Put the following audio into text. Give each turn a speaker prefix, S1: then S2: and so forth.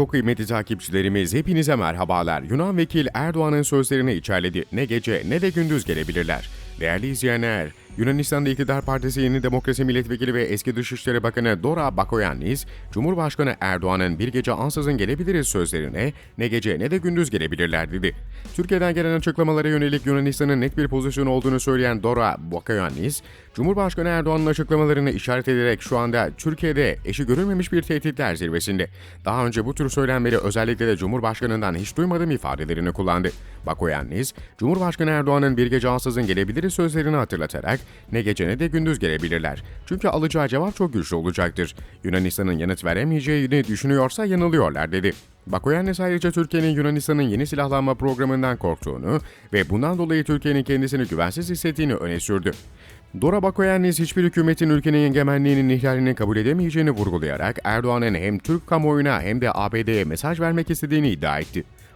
S1: Çok kıymetli takipçilerimiz hepinize merhabalar. Yunan vekil Erdoğan'ın sözlerini içerledi. Ne gece ne de gündüz gelebilirler. Değerli izleyenler, Yunanistan'da İktidar Partisi Yeni Demokrasi Milletvekili ve eski Dışişleri Bakanı Dora Bakoyannis, Cumhurbaşkanı Erdoğan'ın bir gece ansızın gelebiliriz sözlerine ne gece ne de gündüz gelebilirler dedi. Türkiye'den gelen açıklamalara yönelik Yunanistan'ın net bir pozisyon olduğunu söyleyen Dora Bakoyannis, Cumhurbaşkanı Erdoğan'ın açıklamalarını işaret ederek şu anda Türkiye'de eşi görülmemiş bir tehditler zirvesinde. Daha önce bu tür söylemleri özellikle de Cumhurbaşkanı'ndan hiç duymadığım ifadelerini kullandı. Bakoyannis, Cumhurbaşkanı Erdoğan'ın bir gece ansızın gelebiliriz sözlerini hatırlatarak ne gece ne de gündüz gelebilirler. Çünkü alacağı cevap çok güçlü olacaktır. Yunanistan'ın yanıt veremeyeceğini düşünüyorsa yanılıyorlar dedi. Bakoyannis ayrıca Türkiye'nin Yunanistan'ın yeni silahlanma programından korktuğunu ve bundan dolayı Türkiye'nin kendisini güvensiz hissettiğini öne sürdü. Dora Bakoyannis hiçbir hükümetin ülkenin egemenliğinin ihlalini kabul edemeyeceğini vurgulayarak Erdoğan'ın hem Türk kamuoyuna hem de ABD'ye mesaj vermek istediğini iddia etti.